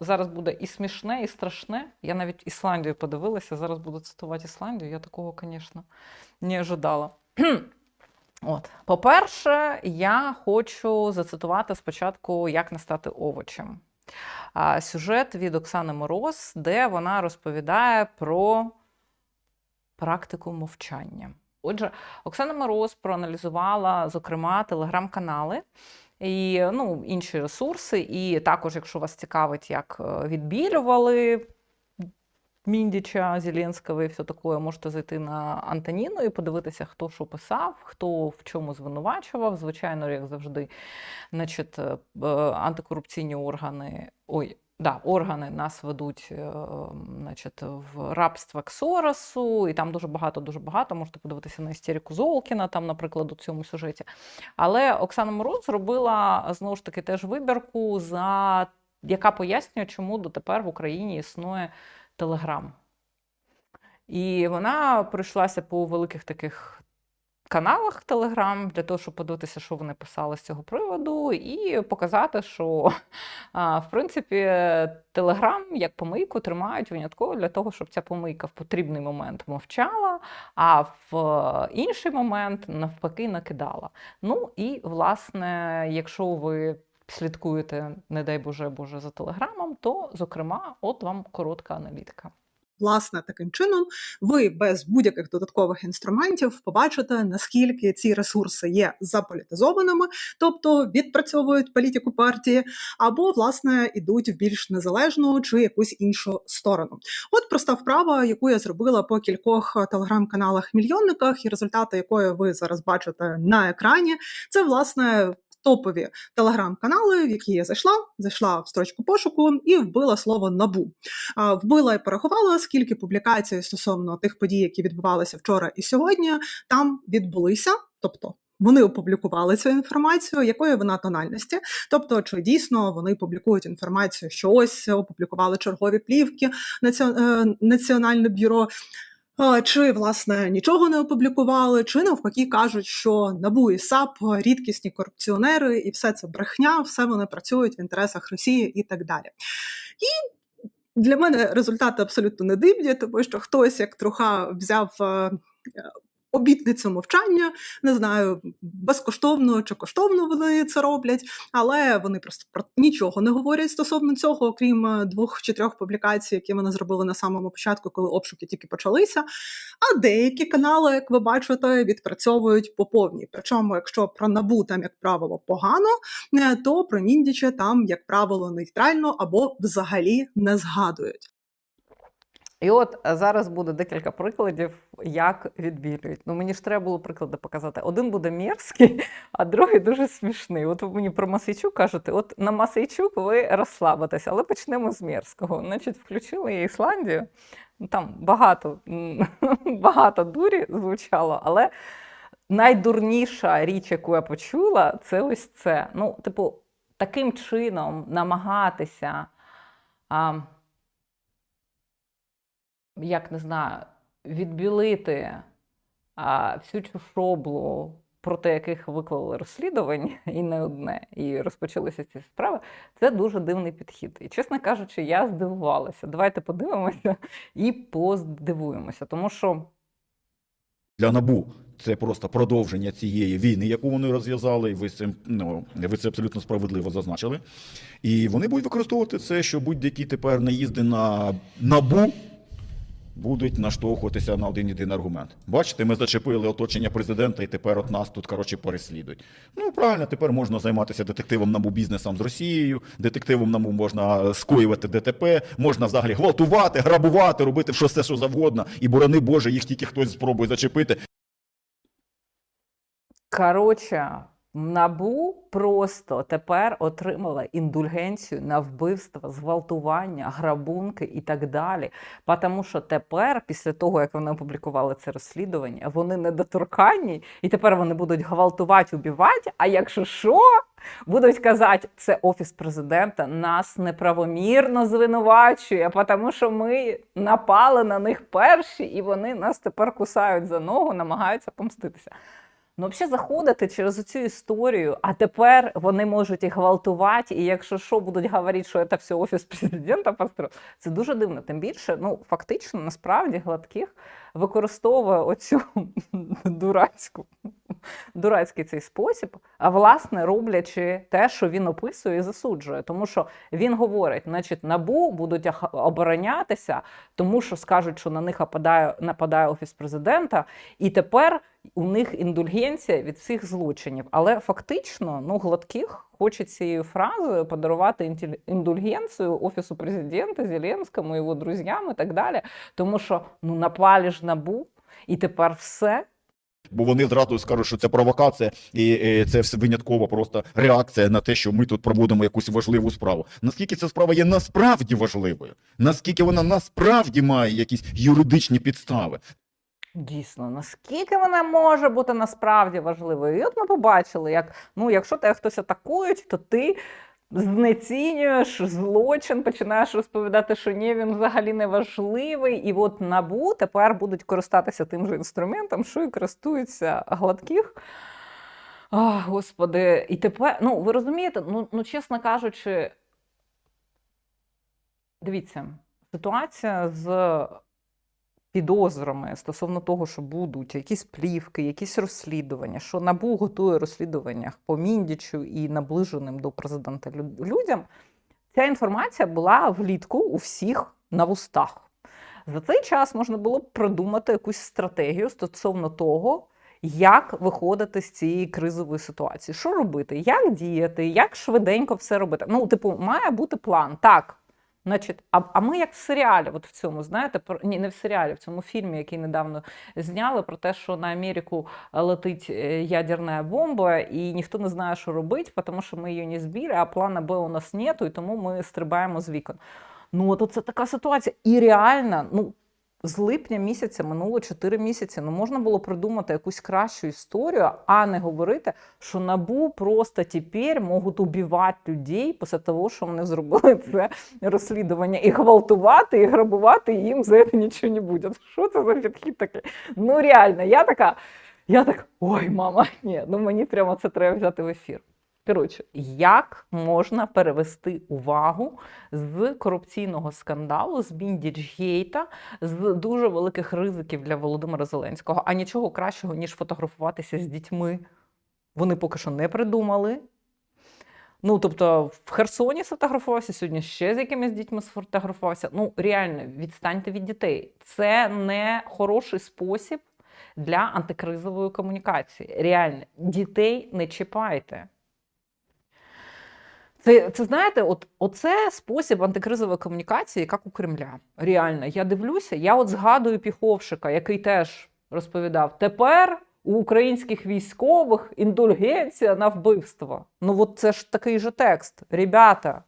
зараз буде і смішне, і страшне. Я навіть Ісландію подивилася, зараз буду цитувати Ісландію. Я такого, звісно, не ожидала. От, по-перше, я хочу зацитувати спочатку, як не стати овочем. Сюжет від Оксани Мороз, де вона розповідає про практику мовчання. Отже, Оксана Мороз проаналізувала, зокрема, телеграм-канали і ну, інші ресурси. І також, якщо вас цікавить, як е, відбілювали Міндіча, Зеленського і все таке, можете зайти на Антоніну і подивитися, хто що писав, хто в чому звинувачував. Звичайно, як завжди, значить, е, е, антикорупційні органи. Ой, Да, органи нас ведуть е, значить, в рабство к Соросу, і там дуже багато, дуже багато. Можете подивитися на істерику Золкіна, там, наприклад, у цьому сюжеті. Але Оксана Мороз зробила знову ж таки теж вибірку, за яка пояснює, чому дотепер в Україні існує Телеграм. І вона пройшлася по великих таких каналах Телеграм для того, щоб подивитися, що вони писали з цього приводу, і показати, що в принципі Телеграм як помийку тримають винятково для того, щоб ця помийка в потрібний момент мовчала, а в е, інший момент навпаки накидала. Ну і власне, якщо ви слідкуєте, не дай Боже Боже, за телеграмом, то зокрема, от вам коротка аналітика. Власне, таким чином, ви без будь-яких додаткових інструментів побачите, наскільки ці ресурси є заполітизованими, тобто відпрацьовують політику партії, або власне ідуть в більш незалежну чи якусь іншу сторону. От проста вправа, яку я зробила по кількох телеграм-каналах мільйонниках, і результати якої ви зараз бачите на екрані, це власне. Топові телеграм-канали, в які я зайшла, зайшла в строчку пошуку і вбила слово набу. Вбила і порахувала, скільки публікацій стосовно тих подій, які відбувалися вчора і сьогодні, там відбулися. Тобто вони опублікували цю інформацію, якої вона тональності. Тобто, чи дійсно вони публікують інформацію, що ось опублікували чергові плівки е, Національне бюро. Чи власне нічого не опублікували, чи навпаки кажуть, що НАБУ і САП рідкісні корупціонери, і все це брехня, все вони працюють в інтересах Росії і так далі. І для мене результати абсолютно не дивні, тому що хтось як труха взяв е, обітницю мовчання, не знаю, безкоштовно чи коштовно вони це роблять, але вони просто про нічого не говорять стосовно цього, окрім е, двох чи трьох публікацій, які вони зробили на самому початку, коли обшуки тільки почалися. А деякі канали, як ви бачите, відпрацьовують по повній. Причому, якщо про набу там, як правило, погано, е, то про Міндіча там, як правило, нейтрально або взагалі не згадують. І от е, зараз буде декілька прикладів, як відбілюють. Ну мені ж треба було приклади показати. Один буде мерзкий, а другий дуже смішний. От ви мені про Масейчук кажете, от на Масейчук ви розслабитесь, але почнемо з мерзкого. Значить, включили я Ісландію. Ну, Там багато, багато дурі звучало, але найдурніша річ, яку я почула, це ось це. Ну, типу, таким чином намагатися. А, як не знаю, відбілити а, всю цю шоблу, проти яких виклали розслідування, і не одне, і розпочалися ці справи, це дуже дивний підхід. І, чесно кажучи, я здивувалася. Давайте подивимося і поздивуємося, тому що. Для НАБУ це просто продовження цієї війни, яку вони розв'язали, ви це, ну, ви це абсолютно справедливо зазначили. І вони будуть використовувати це, що будь-які тепер наїзди на НАБУ будуть наштовхуватися на один єдиний аргумент. Бачите, ми зачепили оточення президента, і тепер от нас тут коротше переслідують. Ну правильно, тепер можна займатися детективом НАБУ бізнесом з Росією, детективом НАБУ можна скоювати ДТП, можна взагалі гвалтувати, грабувати, робити все, що завгодно. І борони Боже, їх тільки хтось спробує зачепити. Коротше, НАБУ просто тепер отримала індульгенцію на вбивства, зґвалтування, грабунки і так далі. Тому що тепер, після того, як вони опублікували це розслідування, вони недоторканні, і тепер вони будуть гвалтувати, убивати. А якщо що, будуть казати, це офіс президента нас неправомірно звинувачує, тому що ми напали на них перші, і вони нас тепер кусають за ногу, намагаються помститися. Ну, взагалі заходити через цю історію, а тепер вони можуть і гвалтувати, і якщо що, будуть говорити, що це все офіс президента построїв. Це дуже дивно. Тим більше, ну фактично, насправді гладких використовує оцю дурацьку, дурацький цей спосіб, а власне роблячи те, що він описує і засуджує. Тому що він говорить, значить, набу будуть оборонятися, тому що скажуть, що на них нападає, нападає офіс президента, і тепер у них індульгенція від всіх злочинів. Але фактично, ну, гладких хоче цією фразою подарувати індульгенцію офісу президента Зеленському, його друзям і так далі. Тому що ну ж набу, і тепер все. Бо вони зразу скажуть, що це провокація, і це все виняткова просто реакція на те, що ми тут проводимо якусь важливу справу. Наскільки ця справа є насправді важливою? Наскільки вона насправді має якісь юридичні підстави? Дійсно, наскільки вона може бути насправді важливою? І от ми побачили, як ну, якщо тебе хтось атакують, то ти знецінюєш злочин, починаєш розповідати, що ні, він взагалі не важливий. І от набу тепер будуть користатися тим же інструментом, що і користуються гладких. А, господи, і тепер, ну ви розумієте, ну, ну чесно кажучи, дивіться, ситуація з підозрами стосовно того, що будуть якісь плівки, якісь розслідування, що НАБУ готує розслідування по Міндічу і наближеним до президента лю- людям. Ця інформація була влітку у всіх на вустах. За цей час можна було б продумати якусь стратегію стосовно того, як виходити з цієї кризової ситуації. Що робити, як діяти, як швиденько все робити. Ну, типу, має бути план. Так. Значить, а, а ми як в серіалі, от в цьому, знаєте, про ні, не в серіалі, в цьому фільмі, який недавно зняли, про те, що на Америку е, летить е, ядерна бомба, і ніхто не знає, що робити, тому що ми її не збили, а плана Б у нас нету, і тому ми стрибаємо з вікон. Ну, от це така ситуація. І реально, ну. З липня місяця минуло 4 місяці. Ну можна було придумати якусь кращу історію, а не говорити, що набу просто тепер можуть убивати людей після того, що вони зробили це розслідування, і гвалтувати, і грабувати, і їм за це нічого не буде. Що це за підхід такий? Ну реально, я така, я так, ой, мама, ні, ну мені прямо це треба взяти в ефір. Коротше, як можна перевести увагу з корупційного скандалу, з Біндічгейта, з дуже великих ризиків для Володимира Зеленського, а нічого кращого, ніж фотографуватися з дітьми, вони поки що не придумали. Ну, тобто, в Херсоні сфотографувався, сьогодні ще з якимись дітьми сфотографувався. Ну, реально, відстаньте від дітей. Це не хороший спосіб для антикризової комунікації. Реально, дітей не чіпайте. Це, це знаєте, от, оце спосіб антикризової комунікації, як у Кремля. Реально, я дивлюся, я от згадую Піховшика, який теж розповідав: тепер у українських військових індульгенція на вбивство. Ну, от це ж такий же текст. Ребята,